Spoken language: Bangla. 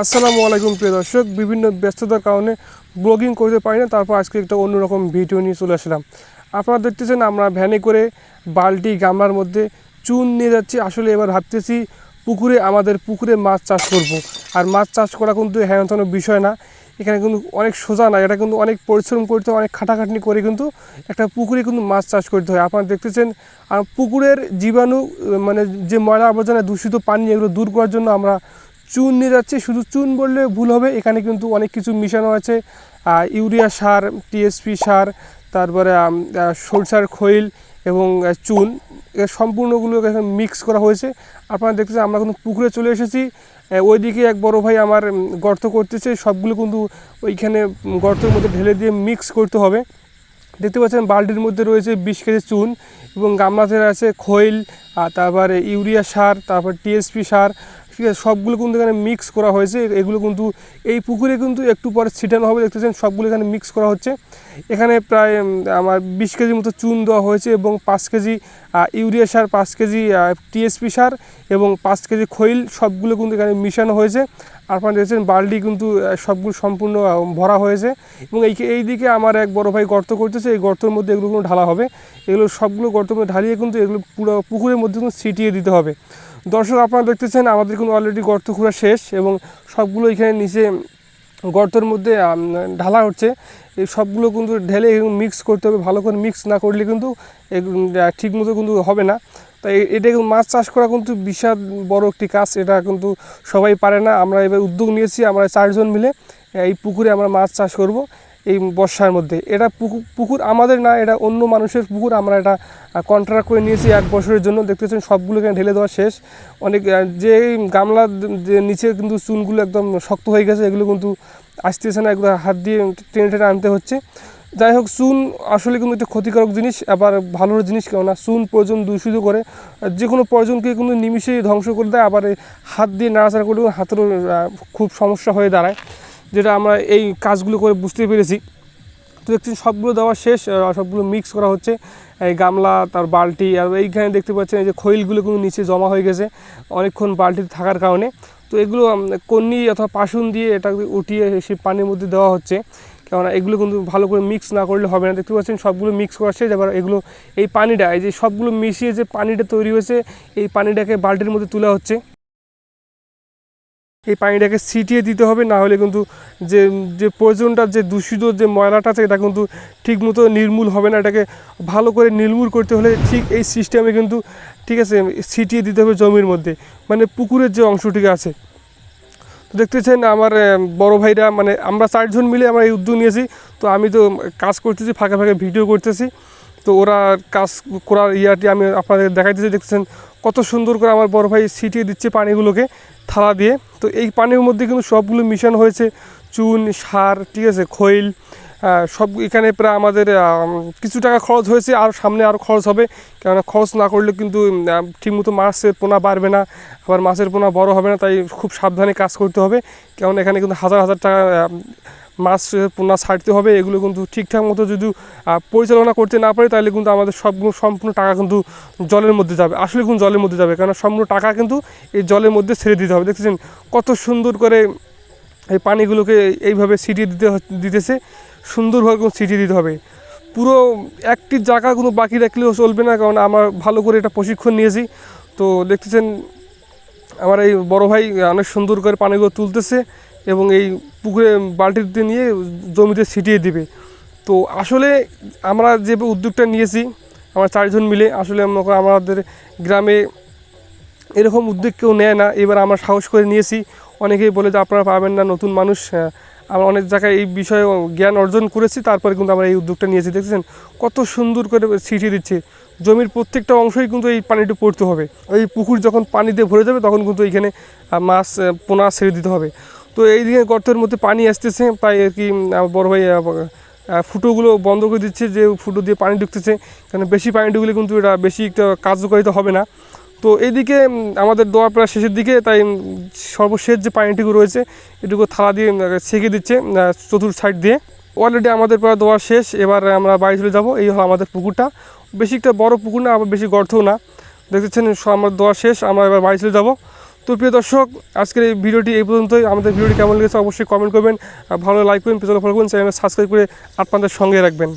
আসসালামু আলাইকুম, প্রিয় দর্শক। বিভিন্ন ব্যস্ততার কারণে ব্লগিং করতে পারি না, তারপর আজকে একটা অন্যরকম ভিডিও নিয়ে চলে আসলাম। আপনারা দেখতেছেন, আমরা ভ্যানে করে বালতি গামলার মধ্যে চুন নিয়ে যাচ্ছি। আসলে এবার ভাবতেছি, পুকুরে, আমাদের পুকুরে মাছ চাষ করব। আর মাছ চাষ করা কিন্তু হ্যাঁ বিষয় না। এখানে কিন্তু অনেক সোজা না, এটা কিন্তু অনেক পরিশ্রম করতে হয় অনেক খাটাখাটনি করে কিন্তু একটা পুকুরে কিন্তু মাছ চাষ করতে হয়। আপনারা দেখতেছেন, আর পুকুরের জীবাণু মানে যে ময়লা আবর্জনা, দূষিত পানি, এগুলো দূর করার জন্য আমরা চুন নিয়ে যাচ্ছি। শুধু চুন বললে ভুল হবে, এখানে কিন্তু অনেক কিছু মিশানো আছে। ইউরিয়া সার, টিএসপি সার, তারপরে সরষার খৈল এবং চুন এর সম্পূর্ণগুলো এখানে মিক্স করা হয়েছে। আপনারা দেখতেছেন আমরা কিন্তু পুকুরে চলে এসেছি। ওইদিকে এক বড় ভাই আমার গর্ত করতেছে। সবগুলো কিন্তু ওইখানে গর্তের মধ্যে ঢেলে দিয়ে মিক্স করতে হবে। দেখতে পাচ্ছেন বালতির মধ্যে রয়েছে বিশ কেজি চুন এবং গামলাতে আছে খৈল তারপরে ইউরিয়া সার, তারপর টিএসপি সার ঠিক আছে, সবগুলো কিন্তু এখানে মিক্স করা হয়েছে। এগুলো কিন্তু এই পুকুরে কিন্তু একটু পরে ছিটানো হবে, দেখতেছেন, সবগুলো এখানে মিক্স করা হচ্ছে। এখানে প্রায় আমার বিশ কেজি মতো চুন দেওয়া হয়েছে এবং পাঁচ কেজি ইউরিয়া সার, পাঁচ কেজি টিএসপি সার এবং পাঁচ কেজি খৈল সবগুলো কিন্তু এখানে মিশানো হয়েছে। আপনারা দেখছেন, বালতি কিন্তু সবগুলো সম্পূর্ণ ভরা হয়েছে এবং এই এই দিকে আমার এক বড় ভাই গর্ত করতেছে, এই গর্তের মধ্যে এগুলো ঢালা হবে। এগুলো সবগুলো গর্তের মধ্যে ঢালিয়ে কিন্তু এগুলো পুরো পুকুরের মধ্যে কিন্তু ছিটিয়ে দিতে হবে। দর্শক, আপনারা দেখতেছেন আমাদের কোনো অলরেডি গর্ত খোঁড়া শেষ এবং সবগুলো এখানে নিচে গর্তের মধ্যে ঢালা হচ্ছে। এই সবগুলো কিন্তু ঢেলে মিক্স করতে হবে, ভালো করে মিক্স না করলে কিন্তু ঠিক মতো কিন্তু হবে না। তাই এটা কিন্তু মাছ চাষ করা কিন্তু বিশাল বড় একটি কাজ, এটা কিন্তু সবাই পারে না। আমরা এবার উদ্যোগ নিয়েছি, আমরা চারজন মিলে, এই পুকুরে আমরা মাছ চাষ করব। এই বর্ষার মধ্যে। এটা পুকুর পুকুর আমাদের না, এটা অন্য মানুষের পুকুর। আমরা এটা কন্ট্রাক্ট করে নিয়েছি এক বছরের জন্য। দেখতেছেন সবগুলো এখানে ঢেলে দেওয়া শেষ। অনেক যে যে নিচে কিন্তু চুনগুলো একদম শক্ত হয়ে গেছে, এগুলো কিন্তু আসতেছে না এগুলো হাত দিয়ে টেনে টেনে আনতে হচ্ছে। যাই হোক, চুন আসলে কিন্তু একটা ক্ষতিকারক জিনিস, আবার ভালো জিনিস কেননা, চুন প্রয়োজন দূষিত করে। যে কোনো প্রয়োজনকে কিন্তু নিমিষেই ধ্বংস করে দেয়, আবার হাত দিয়ে নাড়াচাড়া করলেও হাতেরও খুব সমস্যা হয়ে দাঁড়ায়। যেটা আমরা এই কাজগুলো করে বুঝতে পেরেছি। তো দেখছি সবগুলো দেওয়া শেষ সবগুলো মিক্স করা হচ্ছে। এই গামলা, তার বালতি, আর এইখানে দেখতে পাচ্ছেন এই যে খৈলগুলো কিন্তু নিচে জমা হয়ে গেছে, অনেকক্ষণ বালতিতে থাকার কারণে। তো এগুলো কন্নি অথবা পাশুন দিয়ে এটা উঠিয়ে সেই পানির মধ্যে দেওয়া হচ্ছে। কেননা এগুলো কিন্তু ভালো করে মিক্স না করলে হবে না। দেখতে পাচ্ছেন, সবগুলো মিক্স করা শেষ। এবার এগুলো, এই পানিটা, এই যে সবগুলো মিশিয়ে যে পানিটা তৈরি হয়েছে, এই পানিটাকে বালতির মধ্যে তোলা হচ্ছে। এই পানিটাকে ছিটিয়ে দিতে হবে, না হলে কিন্তু যে যে প্রয়োজনটা, যে দূষিত যে ময়লাটা আছে, এটা কিন্তু ঠিকমতো নির্মূল হবে না। এটাকে ভালো করে নির্মূল করতে হলে ঠিক এই সিস্টেমে কিন্তু, ঠিক আছে, ছিটিয়ে দিতে হবে জমির মধ্যে মানে পুকুরের যে অংশটিকে আছে। তো দেখতেছেন আমার বড় ভাইরা মানে আমরা চারজন মিলে আমরা এই উদ্যোগ নিয়েছি। তো আমি তো কাজ করতেছি, ফাঁকে ফাঁকে ভিডিও করতেছি। তো ওরা কাজ করার ইয়াটি আমি আপনাদের দেখাইতেছি, দেখতেছেন কত সুন্দর করে আমার বড় ভাই ছিটিয়ে দিচ্ছে পানিগুলোকে থালা দিয়ে। তো এই পানির মধ্যে কিন্তু সবগুলো মিশানো হয়েছে, চুন, সার, ঠিক আছে, খৈল সব এখানে প্রায় আমাদের কিছু টাকা খরচ হয়েছে আর সামনে আরও খরচ হবে। কেননা খরচ না করলে কিন্তু ঠিকমতো মাছের পোনা বাড়বে না, আবার মাছের পোনা বড় হবে না, তাই খুব সাবধানে কাজ করতে হবে। কেমন এখানে কিন্তু হাজার হাজার টাকা মাছ পোনা ছাড়তে হবে, এগুলো কিন্তু ঠিকঠাক মতো যদি পরিচালনা করতে না পারি, তাহলে কিন্তু আমাদের সবগুলো, সম্পূর্ণ টাকা কিন্তু জলের মধ্যে যাবে। আসলে কিন্তু জলের মধ্যে যাবে কারণ সম্পূর্ণ টাকা কিন্তু এই জলের মধ্যে ছেড়ে দিতে হবে। দেখতেছেন কত সুন্দর করে এই পানিগুলোকে এইভাবে ছিটিয়ে দিতে দিতেছে, সুন্দরভাবে কিন্তু ছিটিয়ে দিতে হবে। পুরো একটি জায়গা কোনো বাকি রাখলেও চলবে না, কারণ আমার ভালো করে এটা প্রশিক্ষণ নিয়েছি। তো দেখতেছেন, আমার এই বড় ভাই অনেক সুন্দর করে পানিগুলো তুলতেছে। এবং এই পুকুরে বালতিতে নিয়ে জমিতে ছিটিয়ে দিবে। তো আসলে আমরা যে উদ্যোগটা নিয়েছি, আমরা চারজন মিলে আসলে আমাদের গ্রামে এরকম উদ্যোগ কেউ নেয় না। এবার আমরা সাহস করে নিয়েছি। অনেকেই বলে যে আপনারা পাবেন না, নতুন মানুষ। আমরা অনেক জায়গায় এই বিষয়ে জ্ঞান অর্জন করেছি, তারপরে কিন্তু আমরা এই উদ্যোগটা নিয়েছি। দেখছেন? কত সুন্দর করে ছিটিয়ে দিচ্ছে। জমির প্রত্যেকটা অংশই কিন্তু এই পানিটি পড়তে হবে। ওই পুকুর যখন পানি দিয়ে ভরে যাবে, তখন কিন্তু এইখানে মাছ পোনা ছেড়ে দিতে হবে। তো এই দিকে গর্তের মধ্যে পানি আসতেছে, তাই আর কি বড় ভাই ফুটোগুলো বন্ধ করে দিচ্ছে যে ফুটো দিয়ে পানি ঢুকতেছে কারণ বেশি পানি ঢুকলে কিন্তু এটা বেশি একটা কার্যকারিতা হবে না। তো এইদিকে আমাদের দোয়া প্রায় শেষের দিকে, তাই সর্বশেষ যে পানিটুকু রয়েছে, এটুকু থালা দিয়ে ছেঁকে দিচ্ছে চতুর সাইড দিয়ে। অলরেডি আমাদের প্রায় দোয়া শেষ, এবার আমরা বাড়ি চলে যাব, এই হলো আমাদের পুকুরটা। বেশি একটা বড় পুকুর না, আবার বেশি গর্তও না। দেখতেছেন আমার দোয়া শেষ, আমরা এবার বাড়ি চলে যাব। তো প্রিয় দর্শক, আজকের এই ভিডিওটি এই পর্যন্তই। আমাদের ভিডিওটি কেমন লেগেছে অবশ্যই কমেন্ট করবেন। ভালো লাইক করবেন, পেছনে ফলো করবেন চ্যানেল সাবস্ক্রাইব করে আপনাদের সঙ্গে রাখবেন।